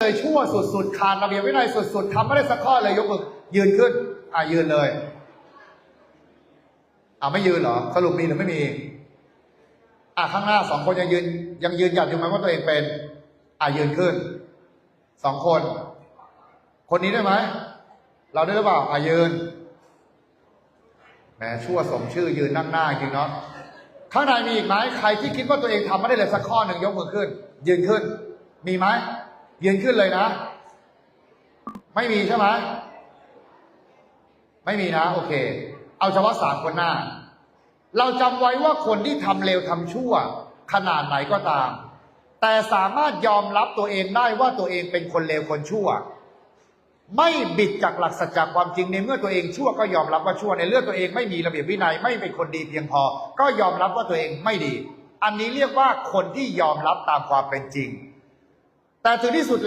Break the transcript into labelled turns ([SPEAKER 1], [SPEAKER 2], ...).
[SPEAKER 1] เลยชั่วสุดๆขาดระเบียบวินัยสุดๆทำไม่ได้สักข้อเลยยกมือยืนขึ้น อะยืนเลยอะไม่ยืนเหรอสรุปมีหรือไม่มี อะข้างหน้าสองคนยังยืน ยังยืนหยัดอยู่ไหมว่าตัวเองเป็น อะยืนขึ้นสองคน คนนี้ได้ไหมเราได้หรือเปล่าอะยืนแหมชั่วสมชื่อยืนนั่งหน้าจริงเนาะข้างในมีอีกไหมใครที่คิดว่าตัวเองทำไม่ได้เลยสักข้อหนึ่งยกมือขึ้น ยืนขึ้น มีไหม ยืนขึ้นเลยนะ ไม่มีใช่ไหมไม่มีนะ โอเค เอาเฉพาะสามคนหน้า เราจำไว้ว่าคนที่ทำเลวทำชั่ว ขนาดไหนก็ตาม แต่สามารถยอมรับตัวเองได้ว่าตัวเองเป็นคนเลวคนชั่ว ไม่บิดจากหลักสัจจความจริงในเมื่อตัวเองชั่วก็ยอมรับว่าชั่วในเรื่องตัวเองไม่มีระเบียบวินัยไม่เป็นคนดีเพียงพอ ก็ยอมรับว่าตัวเองไม่ดี อันนี้เรียกว่าคนที่ยอมรับตามความเป็นจริง แต่ถึงที่สุดแล้ว